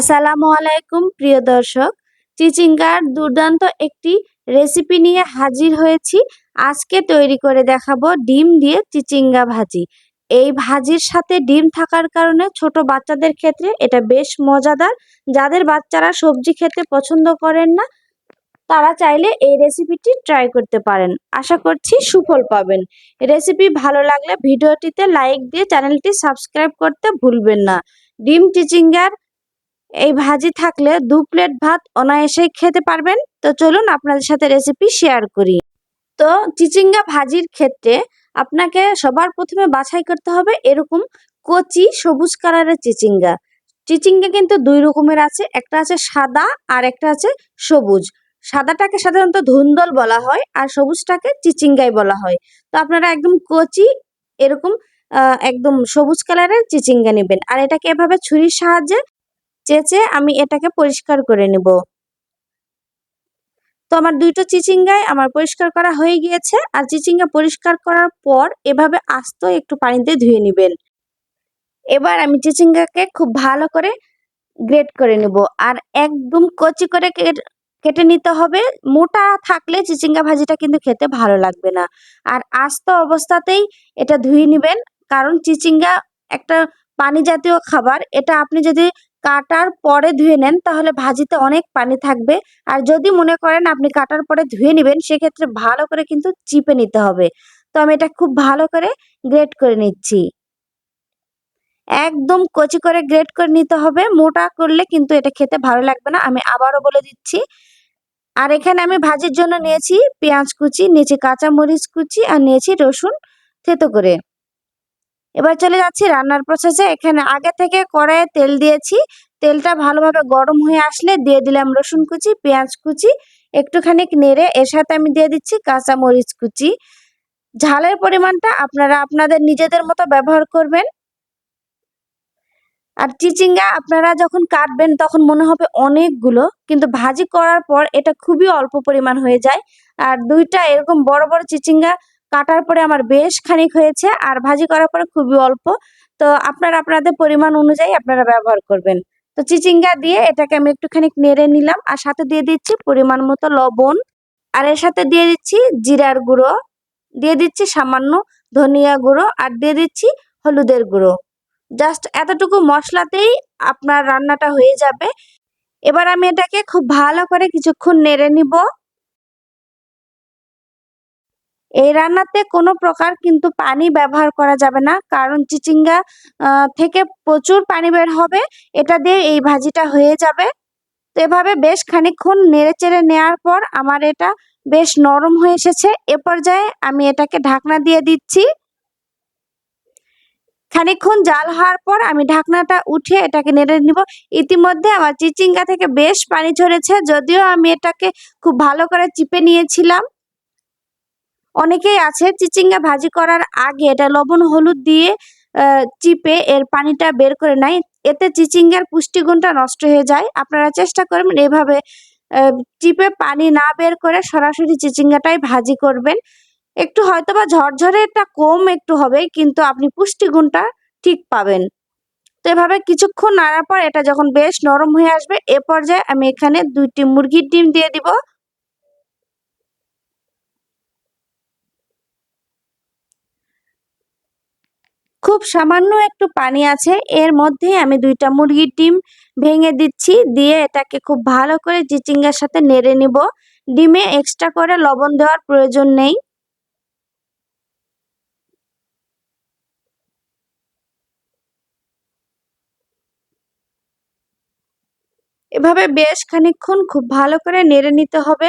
আসসালামু আলাইকুম, প্রিয় দর্শক। চিচিঙ্গার দুর্দান্ত একটি রেসিপি নিয়ে হাজির হয়েছি। আজকে তৈরি করে দেখাবো ডিম দিয়ে চিচিঙ্গা ভাজি। এই ভাজির সাথে ডিম থাকার কারণে ছোট বাচ্চাদের ক্ষেত্রে এটা বেশ মজাদার। যাদের বাচ্চারা সবজি খেতে পছন্দ করেন না, তারা চাইলে এই রেসিপিটি ট্রাই করতে পারেন। আশা করছি সুফল পাবেন। রেসিপি ভালো লাগলে ভিডিওটিতে লাইক দিয়ে চ্যানেলটি সাবস্ক্রাইব করতে ভুলবেন না। ডিম চিচিঙ্গার এই ভাজি থাকলে দু প্লেট ভাত অনায়াসেই খেতে পারবেন। তো চলুন আপনাদের সাথে রেসিপি শেয়ার করি। তো চিচিঙ্গা ভাজির ক্ষেত্রে আপনাকে সবার প্রথমে বাছাই করতে হবে এরকম কচি সবুজ কালারের চিচিঙ্গা। চিচিঙ্গা কিন্তু দুই রকমের আছে, একটা আছে সাদা আর একটা আছে সবুজ। সাদাটাকে সাধারণত ধুন্দল বলা হয় আর সবুজটাকে চিচিঙ্গাই বলা হয়। তো আপনারা একদম কচি এরকম একদম সবুজ কালারের চিচিঙ্গা নেবেন। আর এটাকে এভাবে ছুরির সাহায্যে চেঁচে আমি এটাকে পরিষ্কার করে নেব। তো আমার দুইটা চিচিঙ্গায় আমার পরিষ্কার করা হয়ে গিয়েছে। আর চিচিঙ্গা পরিষ্কার করার পর এভাবে আস্ত একটু পানিতে ধুয়ে নেবেন। এবার আমি চিচিঙ্গাকে খুব ভালো করে গ্রেট করে নেব। আর একদম কচি করে কেটে নিতে হবে। মোটা থাকলে চিচিঙ্গা ভাজিটা কিন্তু খেতে ভালো লাগবে না। আর আস্ত অবস্থাতেই এটা ধুয়ে নেবেন। কারণ চিচিঙ্গা একটা পানি জাতীয় খাবার, এটা আপনি যদি কাটার পরে ধুয়ে নেন, তাহলে ভাজিতে অনেক পানি থাকবে। আর যদি মনে করেন আপনি কাটার পরে ধুয়ে নেবেন, সেক্ষেত্রে ভালো করে কিন্তু চিপে নিতে হবে। তো আমি এটা খুব ভালো করে গ্রেট করে নিচ্ছি। একদম কচি করে গ্রেট করে নিতে হবে। মোটা করলে কিন্তু এটা খেতে ভালো লাগবে না। আমি আবারও বলে দিচ্ছি। আর এখানে আমি ভাজির জন্য নিয়েছি পেঁয়াজ কুচি, নিয়েছি কাঁচা মরিচ কুচি, আর নিয়েছি রসুন থেতো করে। এবার চলে যাচ্ছি রান্নার প্রসেসে এখানে আগে থেকে কড়াইয়ে তেল দিয়েছি। তেলটা ভালোভাবে গরম হয়ে আসলে দিয়ে দিলাম রসুন কুচি, পেঁয়াজ কুচি, একটুখানি নেড়ে এর সাথে আমি দিয়ে দিচ্ছি কাঁচা মরিচ কুচি। ঝালের পরিমাণটা আপনারা আপনাদের নিজেদের মতো ব্যবহার করবেন। আর চিচিঙ্গা আপনারা যখন কাটবেন তখন মনে হবে অনেকগুলো, কিন্তু ভাজি করার পর এটা খুবই অল্প পরিমাণ হয়ে যায়। আর দুইটা এরকম বড় বড় চিচিঙ্গা কাটার পরে আমার বেশ খানিক হয়েছে আর ভাজি করার পরে খুবই অল্প। তো আপনারা আপনাদের পরিমাণ অনুযায়ী আপনারা ব্যবহার করবেন। তো চিচিঙ্গা দিয়ে এটাকে আমি একটুখানি নেড়ে নিলাম আর সাথে দিয়ে দিচ্ছি পরিমাণ মতো লবণ। আর এর সাথে দিয়ে দিচ্ছি জিরার গুঁড়ো, দিয়ে দিচ্ছি সামান্য ধনিয়া গুঁড়ো আর দিয়ে দিচ্ছি হলুদের গুঁড়ো। জাস্ট এতটুকু মশলাতেই আপনার রান্নাটা হয়ে যাবে। এবার আমি এটাকে খুব ভালো করে কিছুক্ষণ নেড়ে নিব। এই রান্নাতে কোনো প্রকার কিন্তু পানি ব্যবহার করা যাবে না, কারণ চিচিঙ্গা থেকে প্রচুর পানি বের হবে, এটা দিয়ে এই ভাজিটা হয়ে যাবে। তো এভাবে বেশ খানিক্ষণ নেড়ে চেড়ে নেওয়ার পর আমার এটা বেশ নরম হয়ে এসেছে, এ পর্যায়ে আমি এটাকে ঢাকনা দিয়ে দিচ্ছি। খানিক্ষণ জাল হওয়ার পর আমি ঢাকনাটা উঠে এটাকে নেড়ে নিব। ইতিমধ্যে আমার চিচিঙ্গা থেকে বেশ পানি ঝরেছে, যদিও আমি এটাকে খুব ভালো করে চিপে নিয়েছিলাম। অনেকেই আছে চিচিঙ্গা ভাজি করার আগে এটা লবণ, হলুদ দিয়ে চিপে এর পানিটা বের করে নেয়। এতে চিচিঙ্গার পুষ্টিগুণটা নষ্ট হয়ে যায়। আপনারা চেষ্টা করবেন এভাবে চিপে পানি না বের করে সরাসরি চিচিঙ্গাটাই ভাজি করবেন। একটু হয়তোবা ঝরঝরেটা কম একটু হবে, কিন্তু আপনি পুষ্টিগুণটা ঠিক পাবেন। তো এভাবে কিছুক্ষণ নাড়ার পর এটা যখন বেশ নরম হয়ে আসবে, এ পর্যায়ে আমি এখানে দুইটি মুরগির ডিম দিয়ে দিব। খুব সামান্য একটু পানি আছে, এর মধ্যে আমি দুইটা মুরগির ডিম ভেঙে দিচ্ছি, দিয়ে এটাকে খুব ভালো করে চিচিঙ্গার সাথে নেড়ে নিব। ডিমে এক্সট্রা করে লবণ দেওয়ার প্রয়োজন নেই। এভাবে বেশ খানিক্ষণ খুব ভালো করে নেড়ে নিতে হবে।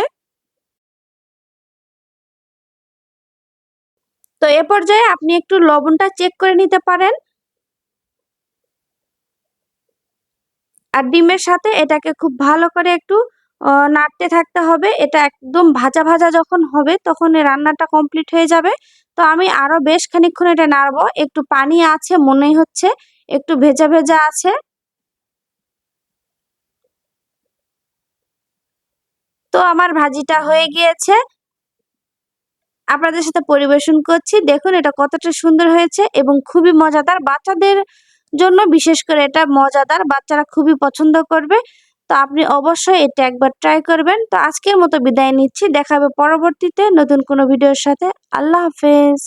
তো এ পর্যায়ে আপনি একটু লবণটা চেক করে নিতে পারেন। আর ডিমের সাথে এটাকে খুব ভালো করে একটু নাড়তে থাকতে হবে। এটা একদম ভাজা ভাজা যখন হবে তখন রান্নাটা কমপ্লিট হয়ে যাবে। তো আমি আরও বেশ খানিক্ষণ এটা নাড়বো। একটু পানি আছে, মনেই হচ্ছে। একটু ভেজা ভেজা আছে। তো আমার ভাজিটা হয়ে গিয়েছে। আপনাদের সাথে পরিবেশন করছি। দেখুন এটা কতটা সুন্দর হয়েছে এবং খুবই মজাদার। বাচ্চাদের জন্য বিশেষ করে এটা মজাদার। বাচ্চারা খুবই পছন্দ করবে। তো আপনি অবশ্যই এটা একবার ট্রাই করবেন। তো আজকের মতো বিদায় নিচ্ছি। দেখাবে পরবর্তীতে নতুন কোনো ভিডিওর সাথে। আল্লাহ হাফেজ।